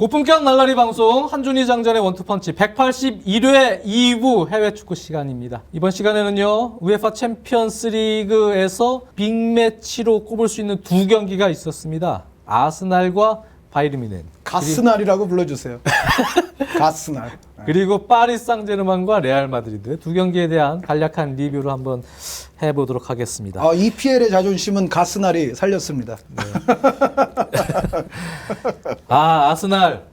고품격 날라리 방송 한준희 장전의 원투펀치 181회 2부 해외 축구 시간입니다. 이번 시간에는요 우에파 챔피언스 리그에서 빅매치로 꼽을 수 있는 두 경기가 있었습니다. 아스날과 바이르미넨 가스날이라고 불러주세요. 가스날. 그리고 파리 상제르맹과 레알 마드리드 두 경기에 대한 간략한 리뷰를 한번 해보도록 하겠습니다. 아, EPL의 자존심은 가스날이 살렸습니다. 아 아스날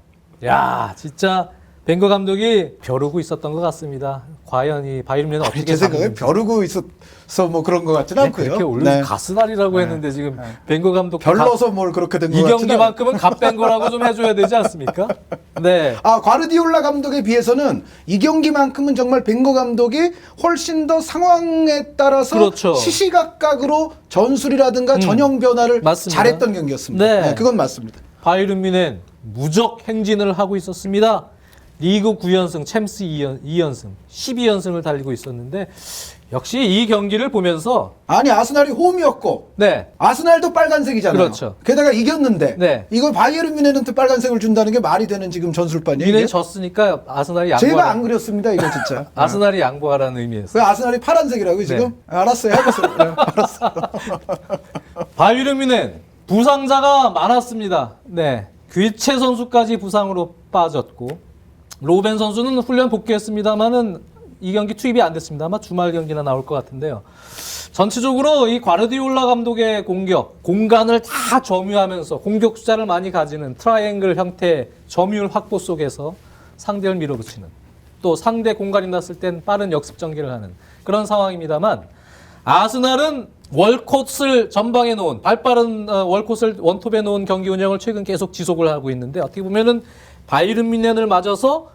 야 진짜 벵거 감독이 벼르고 있었던 것 같습니다. 과연 이 바이르미넨 어떻게 제 생각에. 벼르고 있어서 뭐 그런 것 같지는 네, 않고요. 그렇게 올려 네. 가스날이라고 했는데 지금 벵거 감독 별러서 뭘 그렇게 된 이 것 같지는 않- 경기만큼은 갓ben거라고 좀 해줘야 되지 않습니까? 네. 아, 과르디올라 감독에 비해서는 이 경기만큼은 정말 벵거 감독이 훨씬 더 상황에 따라서 그렇죠. 음. 시시각각으로 전술이라든가 전형 변화를 맞습니다. 잘했던 경기였습니다. 네. 네, 그건 맞습니다. 바이른 미넨 무적 행진을 하고 있었습니다. 리그 9연승, 챔스 2연, 2연승, 12연승을 달리고 있었는데 역시 이 경기를 보면서 아니 아스날이 홈이었고 네. 아스날도 빨간색이잖아요. 그렇죠. 게다가 이겼는데 네. 이걸 바이에른 뮌헨한테 빨간색을 준다는 게 말이 되는 지금. 미넨이 이게? 졌으니까 아스날이 제가 양보하라. 안 그렸습니다. 이거 진짜. 아스날이 양보하라는 의미에서. 그 아스날이 파란색이라고 지금? 알았어요. 알겠어요. 네, 알았어. 바이르미넨 부상자가 많았습니다. 네. 귀체 선수까지 부상으로 빠졌고 로벤 선수는 훈련 복귀했습니다만은 이 경기 투입이 안 됐습니다. 아마 주말 경기나 나올 것 같은데요. 전체적으로 이 과르디올라 감독의 공격, 공간을 다 점유하면서 공격 숫자를 많이 가지는 트라이앵글 형태의 점유율 확보 속에서 상대를 밀어붙이는 또 상대 공간이 났을 땐 빠른 역습 전개를 하는 그런 상황입니다만 아스날은 월콧을 전방에 놓은 발빠른 어, 월콧을 원톱에 놓은 경기 운영을 최근 계속 지속을 하고 있는데 어떻게 보면은 바이른 미넨을 맞아서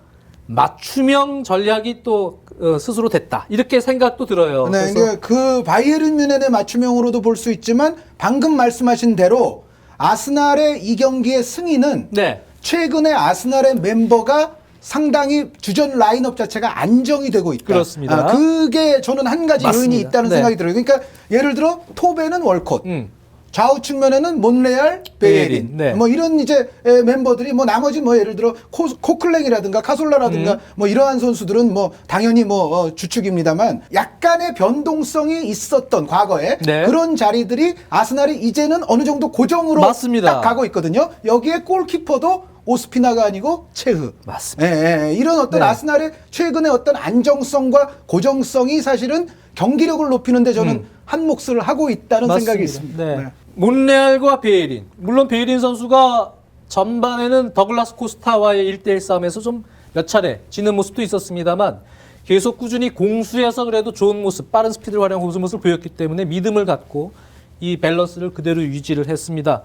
맞춤형 전략이 또 어, 스스로 됐다 이렇게 생각도 들어요. 네, 그래서 그 바이에른 뮌헨의 맞춤형으로도 볼 수 있지만 방금 말씀하신 대로 아스날의 이 경기의 승인은 네. 최근에 아스날의 멤버가 상당히 주전 라인업 자체가 안정이 되고 있다. 그렇습니다. 아, 그게 저는 한 가지 요인이 맞습니다. 있다는 네. 생각이 들어요. 그러니까 예를 들어 톱에는 월콧, 음. 좌우 측면에는 몬레알, 베예린, 네. 뭐 이런 이제 에, 멤버들이 뭐 나머지 뭐 예를 들어 코, 코클랭이라든가 카솔라라든가 음. 뭐 이러한 선수들은 뭐 당연히 뭐 어, 주축입니다만 약간의 변동성이 있었던 과거에 네. 그런 자리들이 아스날이 이제는 어느 정도 고정으로 맞습니다. 딱 가고 있거든요. 여기에 골키퍼도 오스피나가 아니고 체흐. 맞습니다. 예, 예. 이런 어떤 네. 아스날의 최근의 어떤 안정성과 고정성이 사실은 경기력을 높이는데 저는 한 몫을 하고 있다는 생각이 있습니다. 네. 몬레알과 베이린. 물론 베이린 선수가 전반에는 더글라스 코스타와의 1대1 싸움에서 좀 몇 차례 지는 모습도 있었습니다만 계속 꾸준히 공수에서 그래도 좋은 모습, 빠른 스피드를 활용한 모습을 보였기 때문에 믿음을 갖고 이 밸런스를 그대로 유지를 했습니다.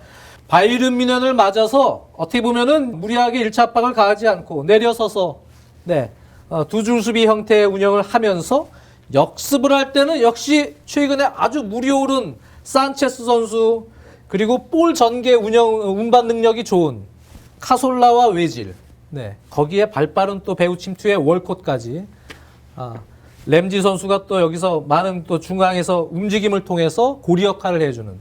바이른 미넨을 맞아서 어떻게 보면은 무리하게 1차 압박을 가하지 않고 내려서서 네, 어, 두줄 수비 형태의 운영을 하면서 역습을 할 때는 역시 최근에 아주 물이 오른 산체스 선수 그리고 볼 전개 운영 어, 운반 능력이 좋은 카솔라와 외질. 네 거기에 발빠른 또 배우 침투의 월콧까지. 아, 램지 선수가 또 여기서 많은 또 중앙에서 움직임을 통해서 고리 역할을 해주는.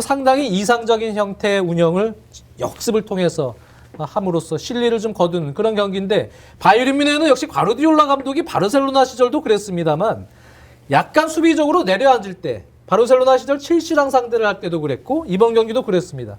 상당히 이상적인 형태의 운영을 역습을 통해서 함으로써 실리를 좀 거두는 그런 경기인데 바이에른 뮌헨은 역시 과르디올라 감독이 바르셀로나 시절도 그랬습니다만 약간 수비적으로 내려앉을 때 바르셀로나 시절 첼시랑 상대를 할 때도 그랬고 이번 경기도 그랬습니다.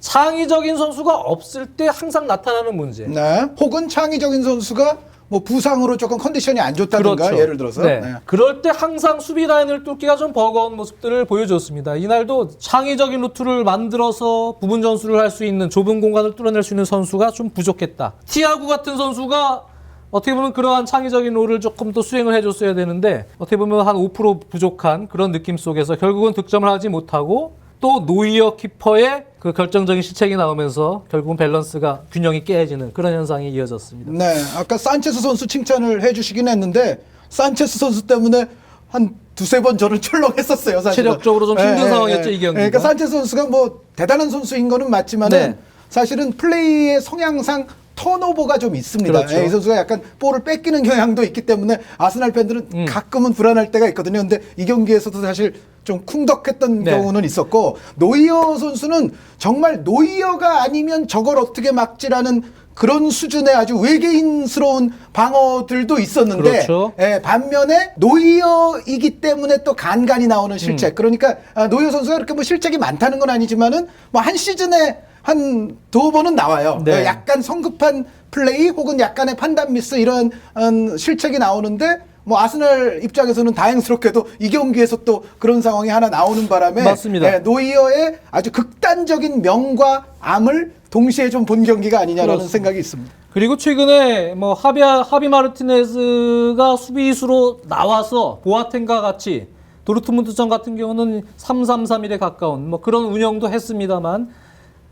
창의적인 선수가 없을 때 항상 나타나는 문제. 네. 혹은 창의적인 선수가 뭐 부상으로 조금 컨디션이 안 좋다든가 예를 들어서 네. 네. 그럴 때 항상 수비 라인을 뚫기가 좀 버거운 모습들을 보여줬습니다. 이날도 창의적인 루트를 만들어서 부분 전술을 할 수 있는 좁은 공간을 뚫어낼 수 있는 선수가 좀 부족했다. 티아구 같은 선수가 어떻게 보면 그러한 창의적인 롤을 조금 더 수행을 해줬어야 되는데 어떻게 보면 한 5% 부족한 그런 느낌 속에서 결국은 득점을 하지 못하고 또 노이어 키퍼의 그 결정적인 실책이 나오면서 결국은 밸런스가 균형이 깨지는 그런 현상이 이어졌습니다. 네, 아까 산체스 선수 칭찬을 해주시긴 했는데 산체스 선수 때문에 한 두세 번 저는 철렁했었어요. 사실 체력적으로 좀 힘든 상황이었죠, 이 경기가. 그러니까 산체스 선수가 뭐 대단한 선수인 거는 맞지만은 네. 사실은 플레이의 성향상 턴오버가 좀 있습니다. 그렇죠. 예, 이 선수가 약간 볼을 뺏기는 경향도 있기 때문에 아스날 팬들은 음. 가끔은 불안할 때가 있거든요. 근데 이 경기에서도 사실 좀 쿵덕했던 네. 경우는 있었고 노이어 선수는 정말 노이어가 아니면 저걸 어떻게 막지라는 그런 수준의 아주 외계인스러운 방어들도 있었는데 그렇죠. 예, 반면에 노이어이기 때문에 또 간간이 나오는 실책. 그러니까 아, 노이어 선수가 그렇게 뭐 실책이 많다는 건 아니지만은 뭐 한 시즌에 한 두 번은 나와요. 네. 어, 약간 성급한 플레이 혹은 약간의 판단 미스 이런 음, 실책이 나오는데 뭐 아스날 입장에서는 다행스럽게도 이 경기에서 또 그런 상황이 하나 나오는 바람에 맞습니다. 예, 노이어의 아주 극단적인 명과 암을 동시에 좀 본 경기가 아니냐라는 그렇습니다. 생각이 있습니다. 그리고 최근에 뭐 하비 하비 마르티네즈가 수비수로 나와서 보아텐과 같이 도르트문트전 같은 경우는 3-3-3-1에 가까운 뭐 그런 운영도 했습니다만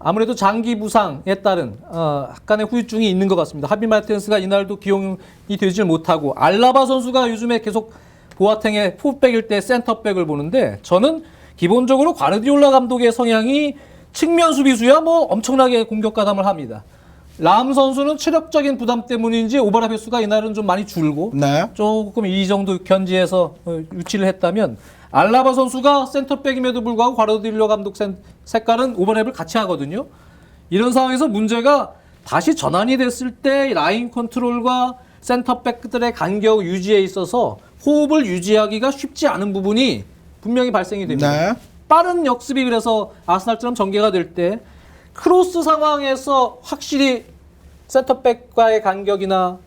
아무래도 장기 부상에 따른 어, 약간의 후유증이 있는 것 같습니다. 하비 마르티네스가 이날도 기용이 되질 못하고 알라바 선수가 요즘에 계속 보아탱의 풋백일 때 센터백을 보는데 저는 기본적으로 과르디올라 감독의 성향이 측면 수비수야 뭐 엄청나게 공격 가담을 합니다. 람 선수는 체력적인 부담 때문인지 오버랩 횟수가 이날은 좀 많이 줄고 네. 조금 이 정도 견지에서 어, 유치를 했다면 알라바 선수가 센터백임에도 불구하고 과르디올라 감독 센- 색깔은 오버랩을 같이 하거든요. 이런 상황에서 문제가 다시 전환이 됐을 때 라인 컨트롤과 센터백들의 간격 유지에 있어서 호흡을 유지하기가 쉽지 않은 부분이 분명히 발생이 됩니다. 네. 빠른 역습이 그래서 아스날처럼 전개가 될 때 크로스 상황에서 확실히 센터백과의 간격이나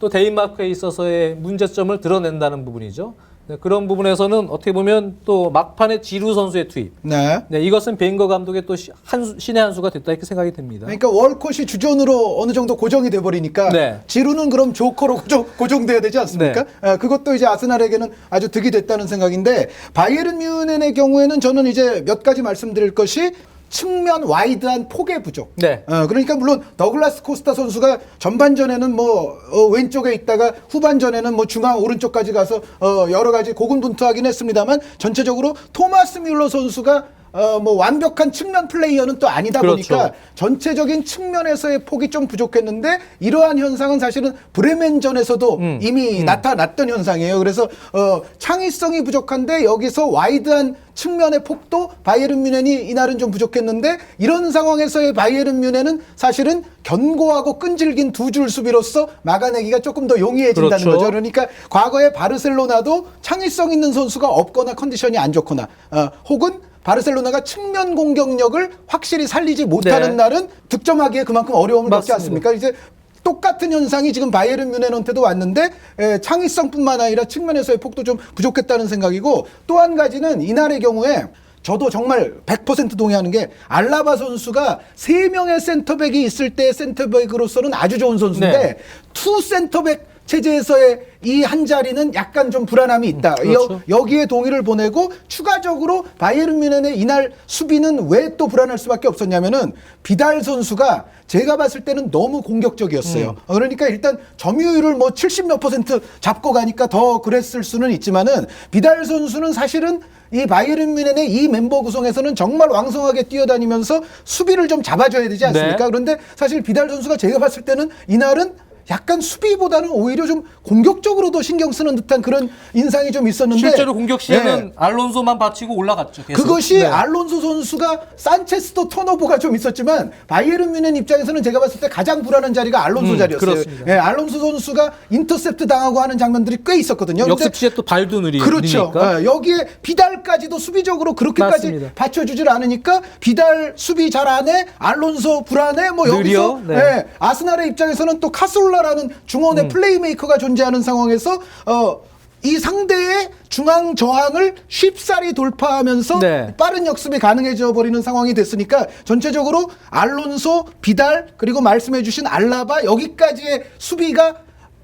또 데인마크에 있어서의 문제점을 드러낸다는 부분이죠. 네, 그런 부분에서는 어떻게 보면 또 막판에 지루 선수의 투입. 네. 네, 이것은 베인거 감독의 또 시- 한 수- 신의 한 수가 됐다 이렇게 생각이 됩니다. 그러니까 월컷이 주전으로 어느 정도 고정이 돼 버리니까 네. 지루는 그럼 조커로 고정, 고정돼야 되지 않습니까? 아, 그것도 이제 아스날에게는 아주 득이 됐다는 생각인데 바이에른 뮤넨의 경우에는 저는 이제 몇 가지 말씀드릴 것이 측면 와이드한 폭의 부족. 네. 어, 그러니까 물론 더글라스 코스타 선수가 전반전에는 뭐 어, 왼쪽에 있다가 후반전에는 뭐 중앙 오른쪽까지 가서 어, 여러 가지 고군분투하긴 했습니다만 전체적으로 토마스 뮬러 선수가 어, 뭐 완벽한 측면 플레이어는 또 아니다 그렇죠. 보니까 전체적인 측면에서의 폭이 좀 부족했는데 이러한 현상은 사실은 브레멘전에서도 음, 이미 나타났던 현상이에요. 그래서 어, 창의성이 부족한데 여기서 와이드한 측면의 폭도 바이에른 뮌헨이 이날은 좀 부족했는데 이런 상황에서의 바이에른 뮌헨은 사실은 견고하고 끈질긴 두 줄 수비로서 막아내기가 조금 더 용이해진다는 그렇죠. 거죠. 그러니까 과거에 바르셀로나도 창의성 있는 선수가 없거나 컨디션이 안 좋거나 어, 혹은 바르셀로나가 측면 공격력을 확실히 살리지 못하는 네. 날은 득점하기에 그만큼 어려움을 겪지 맞습니다. 않습니까? 이제 똑같은 현상이 지금 바이에른 뮌헨한테도 왔는데 에, 창의성뿐만 아니라 측면에서의 폭도 좀 부족했다는 생각이고 또 한 가지는 이날의 경우에 저도 정말 100% 동의하는 게 알라바 선수가 세 명의 센터백이 있을 때 센터백으로서는 아주 좋은 선수인데 네. 투 센터백 체제에서의 이 한 자리는 약간 좀 불안함이 있다. 그렇죠. 여, 여기에 동의를 보내고 추가적으로 바이에른 뮌헨의 이날 수비는 왜 또 불안할 수밖에 없었냐면은 비달 선수가 제가 봤을 때는 너무 공격적이었어요. 어, 그러니까 일단 점유율을 뭐 70 몇 퍼센트 잡고 가니까 더 그랬을 수는 있지만은 비달 선수는 사실은 이 바이에른 뮌헨의 이 멤버 구성에서는 정말 왕성하게 뛰어다니면서 수비를 좀 잡아줘야 되지 않습니까? 네. 그런데 사실 비달 선수가 제가 봤을 때는 이날은 약간 수비보다는 오히려 좀 공격적으로도 신경 쓰는 듯한 그런 인상이 좀 있었는데 실제로 공격 시에는 네. 알론소만 받치고 올라갔죠. 계속. 그것이 네. 알론소 선수가 산체스도 턴오버가 좀 있었지만 바이에른 뮌헨 입장에서는 제가 봤을 때 가장 불안한 자리가 알론소 음, 자리였어요. 그렇습니다. 예, 알론소 선수가 인터셉트 당하고 하는 장면들이 꽤 있었거든요. 근데 역습 시에 또 발도 느리, 그렇죠. 예, 여기에 비달까지도 수비적으로 그렇게까지 맞습니다. 받쳐주질 않으니까 비달 수비 잘안 해, 알론소 불안해, 뭐 여기서? 네. 예, 아스날의 입장에서는 또 카솔 라라는 중원의 음. 플레이메이커가 존재하는 상황에서 어. 이 상대의 중앙 저항을 쉽사리 돌파하면서 네. 빠른 역습이 가능해져 버리는 상황이 됐으니까 전체적으로 알론소, 비달 그리고 말씀해주신 알라바 여기까지의 수비가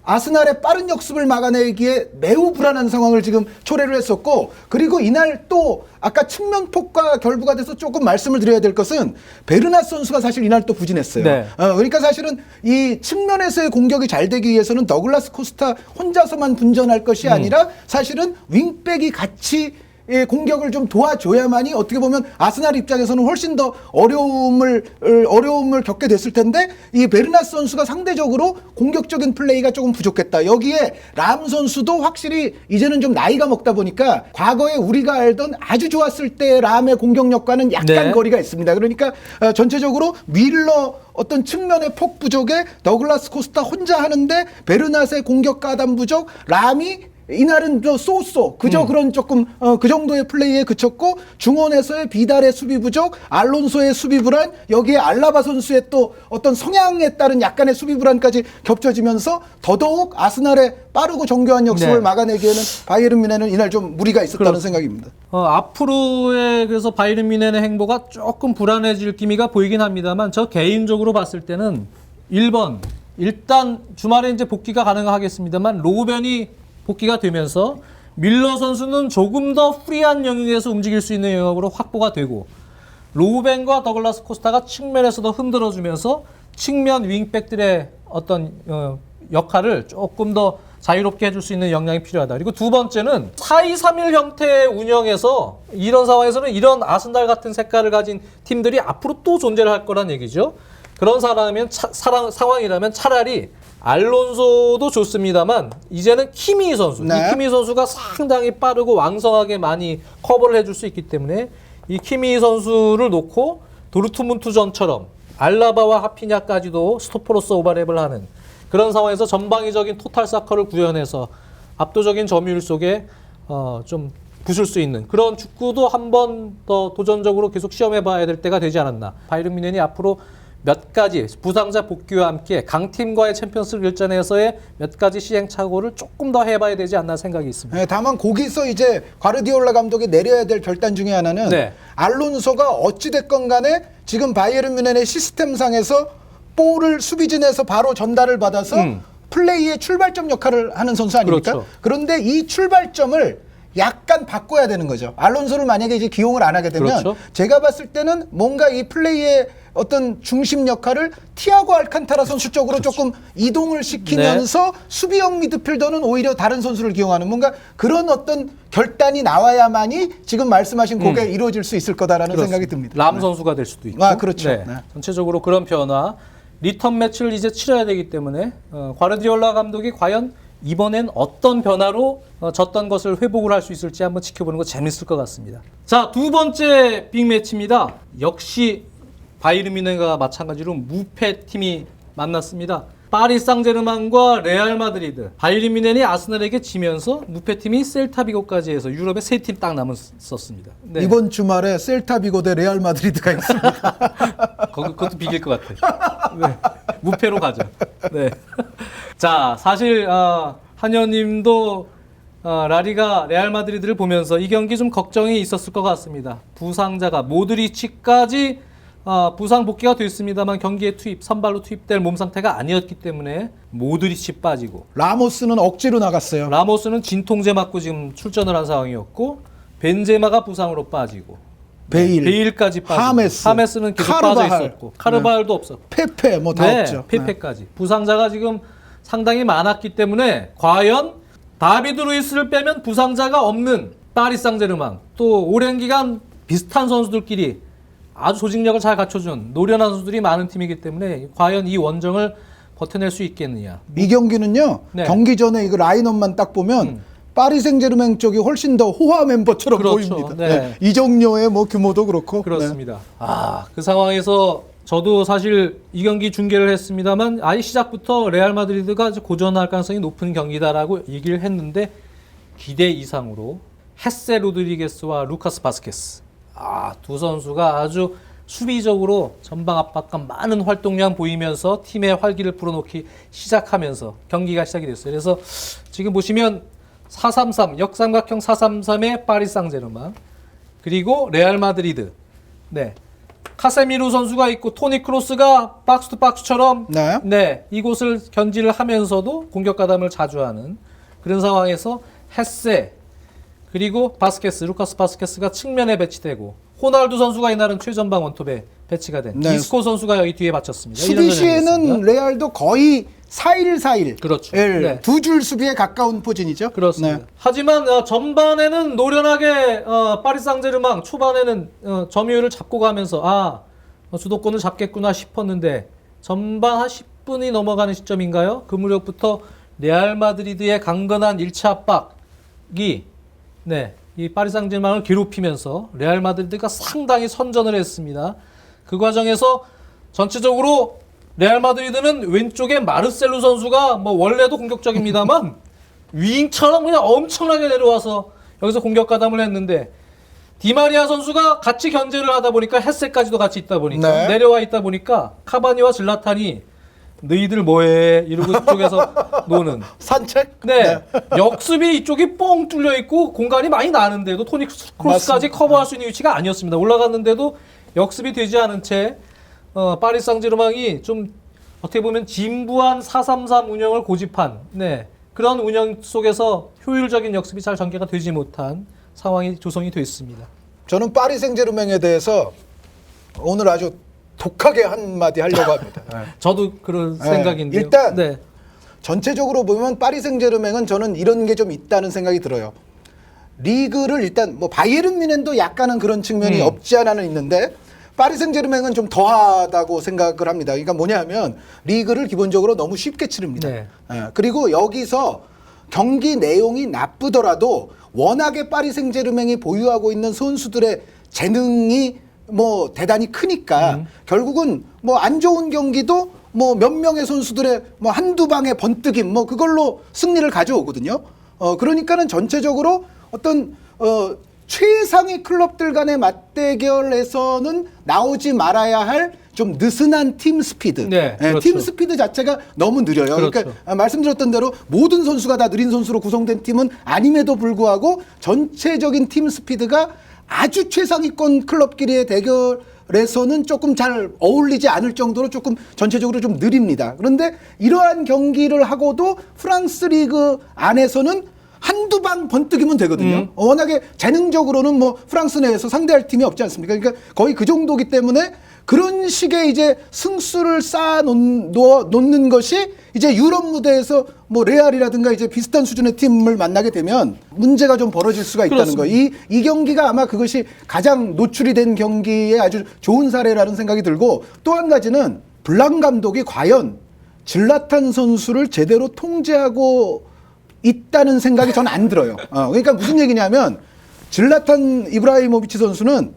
아스날의 빠른 역습을 막아내기에 매우 불안한 상황을 지금 초래를 했었고 그리고 이날 또 아까 측면폭과 결부가 돼서 조금 말씀을 드려야 될 것은 베르나 선수가 사실 이날 또 부진했어요. 네. 어, 그러니까 사실은 이 측면에서의 공격이 잘 되기 위해서는 더글라스 코스타 혼자서만 분전할 것이 아니라 사실은 윙백이 같이 예, 공격을 좀 도와줘야만이 어떻게 보면 아스날 입장에서는 훨씬 더 어려움을 을- 어려움을 겪게 됐을 텐데 이 베르나스 선수가 상대적으로 공격적인 플레이가 조금 부족했다. 여기에 람 선수도 확실히 이제는 좀 나이가 먹다 보니까 과거에 우리가 알던 아주 좋았을 때 람의 공격력과는 약간 네. 거리가 있습니다. 그러니까 어, 전체적으로 밀러 어떤 측면의 폭 부족에 더글라스 코스타 혼자 하는데 베르나스의 공격 가담 부족, 람이 이날은 저 쏘쏘 그저 음. 그런 조금 어, 그 정도의 플레이에 그쳤고 중원에서의 비달의 수비 부족, 알론소의 수비 불안, 여기에 알라바 선수의 또 어떤 성향에 따른 약간의 수비 불안까지 겹쳐지면서 더더욱 아스날의 빠르고 정교한 역습을 네. 막아내기에는 바이에른 뮌헨은 이날 좀 무리가 있었다는 그렇습니다. 생각입니다. 어, 앞으로의 그래서 바이른 뮌헨의 행보가 조금 불안해질 기미가 보이긴 합니다만 저 개인적으로 봤을 때는 1번 일단 주말에 이제 복귀가 가능하겠습니다만 로벤이 복귀가 되면서 밀러 선수는 조금 더 프리한 영역에서 움직일 수 있는 영역으로 확보가 되고 로벤과 더글라스 코스타가 측면에서도 흔들어주면서 측면 윙백들의 어떤 어, 역할을 조금 더 자유롭게 해줄 수 있는 역량이 필요하다. 그리고 두 번째는 4-2-3-1 형태의 운영에서 이런 상황에서는 이런 아스날 같은 색깔을 가진 팀들이 앞으로 또 존재를 할 거란 얘기죠. 그런 사람이면 차- 사랑- 상황이라면 차라리 알론소도 좋습니다만 이제는 키미 선수, 네. 이 키미 선수가 상당히 빠르고 왕성하게 많이 커버를 해줄 수 있기 때문에 이 키미 선수를 놓고 도르트문트전처럼 알라바와 하피냐까지도 스토퍼로서 오버랩을 하는 그런 상황에서 전방위적인 토탈 사커를 구현해서 압도적인 점유율 속에 어, 좀 부술 수 있는 그런 축구도 한 번 더 도전적으로 계속 시험해 봐야 될 때가 되지 않았나. 바이른 뮌헨이 앞으로 몇 가지 부상자 복귀와 함께 강팀과의 챔피언스 일전에서의 몇 가지 시행착오를 조금 더 해봐야 되지 않나 생각이 있습니다. 네, 다만 거기서 이제 과르디올라 감독이 내려야 될 결단 중에 하나는 네. 알론소가 어찌 됐건 간에 지금 바이에른 뮌헨의 시스템상에서 볼을 수비진에서 바로 전달을 받아서 음. 플레이의 출발점 역할을 하는 선수 아닙니까? 그렇죠. 그런데 이 출발점을 약간 바꿔야 되는 거죠. 알론소를 만약에 이제 기용을 안 하게 되면 그렇죠. 제가 봤을 때는 뭔가 이 플레이의 어떤 중심 역할을 티아고 알칸타라 선수 쪽으로 조금 이동을 시키면서 수비형 미드필더는 오히려 다른 선수를 기용하는 뭔가 그런 어떤 결단이 나와야만이 지금 말씀하신 그게 이루어질 수 있을 거다라는 생각이 듭니다. 람 네. 선수가 될 수도 있고. 아, 그렇죠. 네. 전체적으로 그런 변화. 리턴 매치를 이제 치러야 되기 때문에 어, 과르디올라 감독이 과연 이번엔 어떤 변화로 어, 졌던 것을 회복을 할 수 있을지 한번 지켜보는 거 재밌을 것 같습니다. 자, 두 번째 빅매치입니다. 역시 바이르 뮌헨과 마찬가지로 무패 팀이 만났습니다. 파리 상제르맹과 레알 마드리드. 바이르 뮌헨이 아스날에게 지면서 무패 팀이 셀타비고까지 해서 유럽에 세 팀 딱 남았었습니다. 네. 이번 주말에 셀타비고 대 레알 마드리드가 있습니다. 그것도 비길 것 같아. 네. 무패로 가죠. 네. 자, 사실 아, 한여님도 아, 라리가 레알 마드리드를 보면서 이 경기 좀 걱정이 있었을 것 같습니다. 부상자가 모드리치까지 아, 부상 복귀가 됐습니다만 경기에 투입 선발로 투입될 몸 상태가 아니었기 때문에 모드리치 빠지고 라모스는 억지로 나갔어요. 라모스는 진통제 맞고 지금 출전을 한 상황이었고 벤제마가 부상으로 빠지고 베일, 베일까지 빠지고 하메스, 하메스는 계속 카르바할. 빠져 있었고 카르바할도 없었고 페페 뭐 다 네, 없죠. 페페까지 부상자가 지금 상당히 많았기 때문에 과연 다비드 루이스를 빼면 부상자가 없는 파리 상제르맹 또 오랜 기간 비슷한 선수들끼리 아주 조직력을 잘 갖춰준 노련한 선수들이 많은 팀이기 때문에 과연 이 원정을 버텨낼 수 있겠느냐 이 경기는요 네. 음. 경기 전에 이거 라인업만 딱 보면 파리 생제르맹 쪽이 훨씬 더 호화 멤버처럼 그렇죠. 보입니다. 네. 네. 이정료의 뭐 규모도 그렇고. 그렇습니다. 아, 그 상황에서 저도 사실 이 경기 중계를 했습니다만 아예 시작부터 레알 마드리드가 고전할 가능성이 높은 경기다라고 얘기를 했는데 기대 이상으로 헤세 로드리게스와 루카스 바스케스 아, 두 선수가 아주 수비적으로 전방 압박과 많은 활동량 보이면서 팀의 활기를 불어넣기 시작하면서 경기가 시작이 됐어요. 그래서 지금 보시면 433 역삼각형 433의 파리 상제르맹 그리고 레알 마드리드. 네. 카세미루 선수가 있고 토니 크로스가 박스 투 박스처럼 네. 이곳을 견지를 하면서도 공격 가담을 자주 하는 그런 상황에서 헤세 그리고 바스케스 루카스 바스케스가 측면에 배치되고 호날두 선수가 이날은 최전방 원톱에 배치가 된 네. 이스코 선수가 여기 뒤에 받쳤습니다. 수비. 시에는 레알도 거의 4-1-4-1. 그렇죠. 네. 두줄 수비에 가까운 포진이죠. 그렇습니다. 네. 하지만 어, 전반에는 노련하게 어, 파리 상제르맹 초반에는 어, 점유율을 잡고 가면서 아 어, 주도권을 잡겠구나 싶었는데 전반 한 10분이 넘어가는 시점인가요? 그 무렵부터 레알 마드리드의 강건한 1차 압박이 네, 이 파리 상제르맹을 괴롭히면서 레알 마드리드가 상당히 선전을 했습니다. 그 과정에서 전체적으로 레알 마드리드는 왼쪽에 마르셀로 선수가 뭐 원래도 공격적입니다만 윙처럼 그냥 엄청나게 내려와서 여기서 공격 가담을 했는데 디마리아 선수가 같이 견제를 하다 보니까 햇셋까지도 같이 있다 보니까 네. 내려와 있다 보니까 카바니와 질라탄이 너희들 뭐해 이러고 이쪽에서 노는 산책? 네. 역습이 이쪽이 뻥 뚫려 있고 공간이 많이 나는데도 토니 크로스까지. 커버할 수 있는 위치가 아니었습니다. 올라갔는데도 역습이 되지 않은 채 어, 파리 상제르맹이 좀 어떻게 보면 진부한 4-3-3 운영을 고집한 네. 그런 운영 속에서 효율적인 역습이 잘 전개가 되지 못한 상황이 조성이 됐습니다. 저는 파리 생제르맹에 대해서 오늘 아주 독하게 한마디 하려고 합니다. 네. 저도 그런 네. 생각인데요. 일단 네. 전체적으로 보면 파리 생제르맹은 저는 이런 게 좀 있다는 생각이 들어요. 리그를 일단 뭐 바이에른 뮌헨도 약간은 그런 측면이 음. 없지 않아는 있는데 파리 생제르맹은 좀 더하다고 생각을 합니다. 그러니까 뭐냐면 리그를 기본적으로 너무 쉽게 치릅니다. 네. 예, 그리고 여기서 경기 내용이 나쁘더라도 워낙에 파리 생제르맹이 보유하고 있는 선수들의 재능이 뭐 대단히 크니까 결국은 뭐 안 좋은 경기도 뭐 몇 명의 선수들의 뭐 한두 방의 번뜩임 뭐 그걸로 승리를 가져오거든요. 어 그러니까는 전체적으로 어떤 어 최상위 클럽들 간의 맞대결에서는 나오지 말아야 할 좀 느슨한 팀 스피드. 네, 예, 그렇죠. 팀 스피드 자체가 너무 느려요. 그러니까 그렇죠. 아, 말씀드렸던 대로 모든 선수가 다 느린 선수로 구성된 팀은 아님에도 불구하고 전체적인 팀 스피드가 아주 최상위권 클럽끼리의 대결 에서는 조금 잘 어울리지 않을 정도로 조금 전체적으로 좀 느립니다. 그런데 이러한 경기를 하고도 프랑스 리그 안에서는 한두 방 번뜩이면 되거든요. 음. 워낙에 재능적으로는 뭐 프랑스 내에서 상대할 팀이 없지 않습니까? 그러니까 거의 그 정도기 때문에 그런 식의 이제 승수를 쌓아 놓- 놓는 것이 이제 유럽 무대에서 뭐 레알이라든가 이제 비슷한 수준의 팀을 만나게 되면 문제가 좀 벌어질 수가 있다는. 거예요. 이, 이 경기가 아마 그것이 가장 노출이 된 경기의 아주 좋은 사례라는 생각이 들고 또 한 가지는 블랑 감독이 과연 질라탄 선수를 제대로 통제하고 있다는 생각이 저는 안 들어요. 어, 그러니까 무슨 얘기냐면 질라탄 이브라이모비치 선수는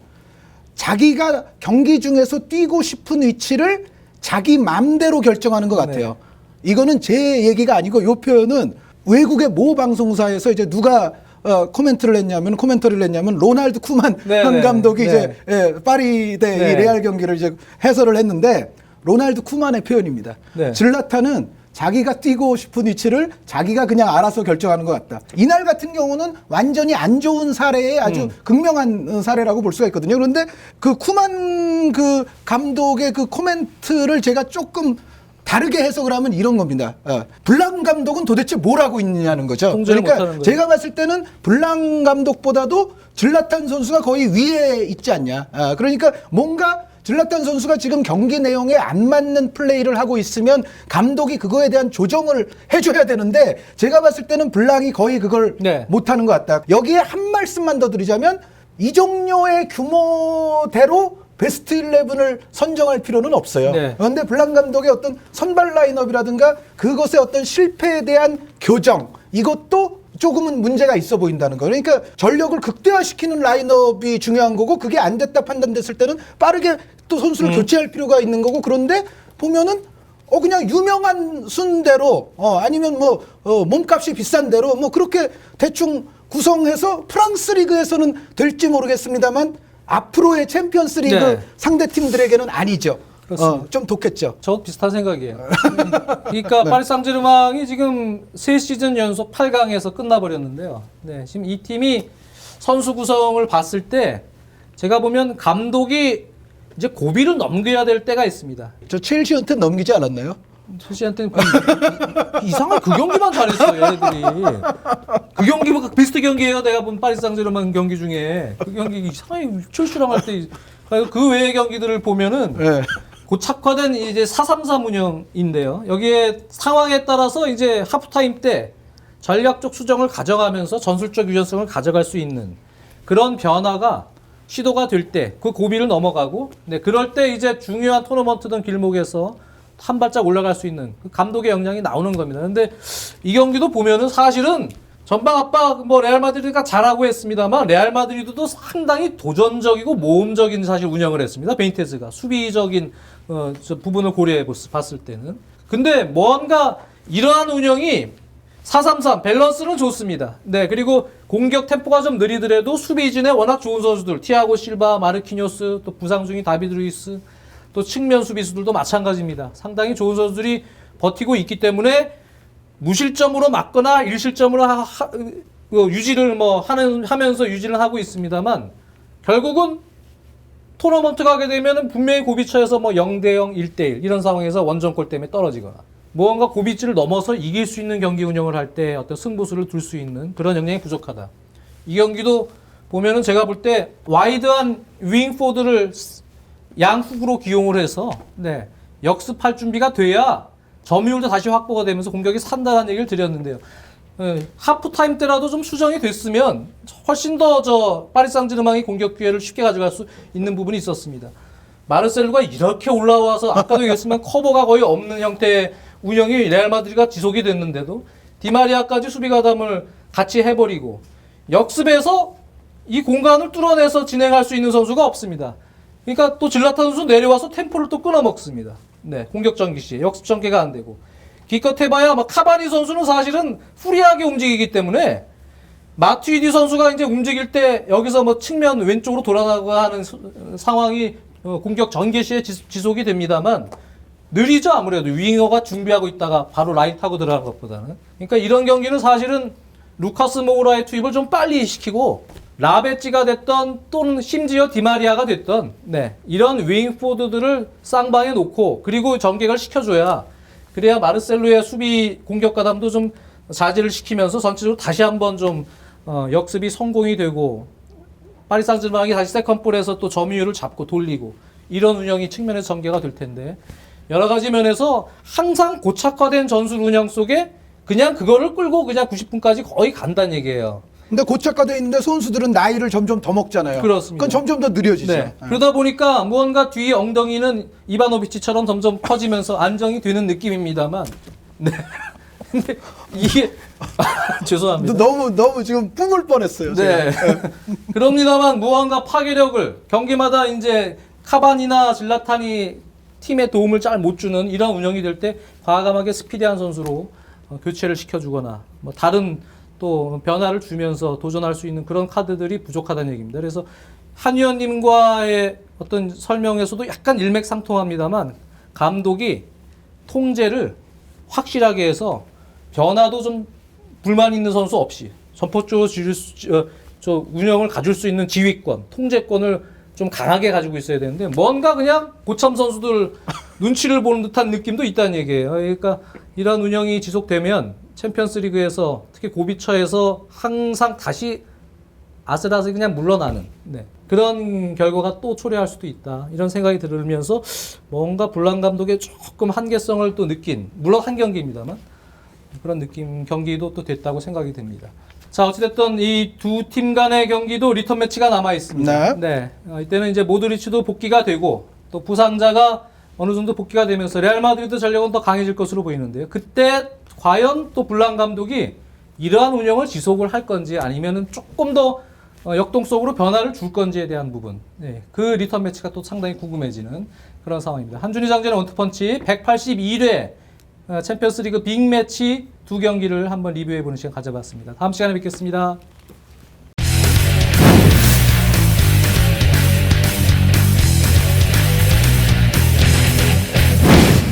자기가 경기 중에서 뛰고 싶은 위치를 자기 맘대로 결정하는 것 같아요. 이거는 제 얘기가 아니고 요 표현은 외국의 모 방송사에서 이제 누가 어, 코멘트를 했냐면 코멘터리를 했냐면 로날드 쿠만 네, 한 네. 감독이 네. 이제 예, 파리 대 네. 이 레알 경기를 이제 해설을 했는데 로날드 쿠만의 표현입니다. 네. 질라타는 자기가 뛰고 싶은 위치를 자기가 그냥 알아서 결정하는 것 같다. 이날 같은 경우는 완전히 안 좋은 사례의 아주 음. 극명한 어, 사례라고 볼 수가 있거든요. 그런데 그 쿠만 그 감독의 그 코멘트를 제가 조금 다르게 해석을 하면 이런 겁니다. 어, 블랑 감독은 도대체 뭘 하고 있느냐는 거죠. 그러니까. 제가 봤을 때는 블랑 감독보다도 질라탄 선수가 거의 위에 있지 않냐. 아, 그러니까 뭔가 질라탄 선수가 지금 경기 내용에 안 맞는 플레이를 하고 있으면 감독이 그거에 대한 조정을 해줘야 되는데 제가 봤을 때는 블랑이 거의 그걸 네. 못하는 것 같다. 여기에 한 말씀만 더 드리자면 이종료의 규모대로 베스트 11을 선정할 필요는 없어요. 네. 그런데 블랑 감독의 어떤 선발 라인업이라든가 그것의 어떤 실패에 대한 교정 이것도 조금은 문제가 있어 보인다는 거예요. 그러니까 전력을 극대화시키는 라인업이 중요한 거고 그게 안 됐다 판단됐을 때는 빠르게 또 선수를 교체할 필요가 있는 거고 그런데 보면은 어 그냥 유명한 순대로 어 아니면 뭐 어, 몸값이 비싼 대로 뭐 그렇게 대충 구성해서 프랑스 리그에서는 될지 모르겠습니다만 앞으로의 챔피언스 리그 네. 상대 팀들에게는 아니죠. 그렇습니다. 어, 좀 독했죠. 저 비슷한 생각이에요. 그러니까 파리 상제르맹이 지금 세 시즌 연속 8강에서 끝나버렸는데요. 네, 지금 이 팀이 선수 구성을 봤을 때 제가 보면 감독이 이제 고비를 넘겨야 될 때가 있습니다. 저 첼시한테 넘기지 않았나요? 첼시한테는 그 이상한 그 경기만 잘했어 얘네들이. 그 경기가 베스트 경기예요. 내가 본 파리 상제르맹 경기 중에 그 경기 이상하게 첼시랑 할 때 그 외의 경기들을 보면은 네. 고착화된 이제 433 운영인데요. 여기에 상황에 따라서 이제 하프타임 때 전략적 수정을 가져가면서 전술적 유연성을 가져갈 수 있는 그런 변화가 시도가 될 때 그 고비를 넘어가고 네, 그럴 때 이제 중요한 토너먼트든 길목에서 한 발짝 올라갈 수 있는 그 감독의 역량이 나오는 겁니다. 근데 이 경기도 보면은 사실은 전방 압박 뭐 레알 마드리드가 잘하고 했습니다만 레알 마드리드도 상당히 도전적이고 모험적인 사실 운영을 했습니다. 베인테스가 수비적인 어, 저 부분을 고려해 봤- 봤을 때는 근데 뭔가 이러한 운영이 433 밸런스는 좋습니다. 네 그리고 공격 템포가 좀 느리더라도 수비진에 워낙 좋은 선수들 티아고 실바, 마르키뇨스 또 부상 중인 다비드 루이스 또 측면 수비수들도 마찬가지입니다. 상당히 좋은 선수들이 버티고 있기 때문에 무실점으로 막거나 일실점으로 하, 하- 어, 유지를 뭐 하는 하면서 유지를 하고 있습니다만 결국은 토너먼트 가게 되면은 분명히 고비처에서 뭐 0대 0, 1대 1 이런 상황에서 원정골 때문에 떨어지거나 무언가 고비치를 넘어서 이길 수 있는 경기 운영을 할 때 어떤 승부수를 둘 수 있는 그런 역량이 부족하다. 이 경기도 보면은 제가 볼 때 와이드한 윙포드를 양훅으로 기용을 해서 네, 역습할 준비가 돼야 점유율도 다시 확보가 되면서 공격이 산다는 얘기를 드렸는데요. 예, 하프타임 때라도 좀 수정이 됐으면 훨씬 더 저 파리 상제르맹이 공격 기회를 쉽게 가져갈 수 있는 부분이 있었습니다. 마르셀루가 이렇게 올라와서 아까도 얘기했지만 커버가 거의 없는 형태의 운영이 레알 마드리가 지속이 됐는데도 디마리아까지 수비 가담을 같이 해버리고 역습에서 이 공간을 뚫어내서 진행할 수 있는 선수가 없습니다. 그러니까 또 질라타 선수 내려와서 템포를 또 끊어먹습니다. 네, 공격 전기 시에 역습 전개가 안 되고. 기껏 해봐야 막 카바니 선수는 사실은 후리하게 움직이기 때문에 마투이디 선수가 이제 움직일 때 여기서 뭐 측면 왼쪽으로 돌아가고 하는 수- 상황이 어, 공격 전개 시에 지- 지속이 됩니다만 느리죠 아무래도. 윙어가 준비하고 있다가 바로 라인 타고 들어가는 것보다는. 그러니까 이런 경기는 사실은 루카스 모우라의 투입을 좀 빨리 시키고 라베찌가 됐던 또는 심지어 디마리아가 됐던 네, 이런 윙포드들을 쌍방에 놓고 그리고 전개를 시켜줘야 그래야 마르셀로의 수비 공격 가담도 좀 자제를 시키면서 전체적으로 다시 한번 좀 어, 역습이 성공이 되고 파리 상제르맹이 다시 세컨볼에서 또 점유율을 잡고 돌리고 이런 운영이 측면에서 전개가 될 텐데 여러 가지 면에서 항상 고착화된 전술 운영 속에 그냥 그거를 끌고 그냥 90분까지 거의 간다는 얘기예요. 근데 고착화돼 있는데 선수들은 나이를 점점 더 먹잖아요. 그렇습니다. 그건 점점 더 느려지죠. 네. 그러다 보니까 무언가 뒤에 엉덩이는 이바노비치처럼 점점 커지면서 안정이 되는 느낌입니다만. 네. 근데 이게 죄송합니다. 너무 너무 지금 뿜을 뻔했어요. 네. 제가. 그럽니다만 무언가 파괴력을 경기마다 이제 카반이나 질라탄이 팀에 도움을 잘 못 주는 이런 운영이 될 때 과감하게 스피디한 선수로 어, 교체를 시켜주거나 뭐 다른 또 변화를 주면서 도전할 수 있는 그런 카드들이 부족하다는 얘기입니다. 그래서 한 의원님과의 어떤 설명에서도 약간 일맥상통합니다만 감독이 통제를 확실하게 해서 변화도 좀 불만 있는 선수 없이 전폭적으로 지을 수, 어, 저 운영을 가질 수 있는 지휘권, 통제권을 좀 강하게 가지고 있어야 되는데 뭔가 그냥 고참 선수들 눈치를 보는 듯한 느낌도 있다는 얘기예요. 그러니까 이런 운영이 지속되면 챔피언스리그에서 특히 고비처에서 항상 다시 아슬아슬 그냥 물러나는 네. 그런 결과가 또 초래할 수도 있다 이런 생각이 들으면서 뭔가 불란 감독의 조금 한계성을 또 느낀 물론 한 경기입니다만 그런 느낌 경기도 또 됐다고 생각이 됩니다. 자 어찌됐든 이 두 팀 간의 경기도 리턴 매치가 남아 있습니다. 네. 어, 이때는 이제 모드리치도 복귀가 되고 또 부상자가 어느 정도 복귀가 되면서 레알 마드리드 전력은 더 강해질 것으로 보이는데요. 그때 과연 또 블랑 감독이 이러한 운영을 지속을 할 건지 아니면은 조금 더 어, 역동적으로 변화를 줄 건지에 대한 부분. 네, 그 리턴 매치가 또 상당히 궁금해지는 그런 상황입니다. 한준희 장전의 원투펀치 181회 어, 챔피언스리그 빅매치 두 경기를 한번 리뷰해 보는 시간 가져봤습니다. 다음 시간에 뵙겠습니다.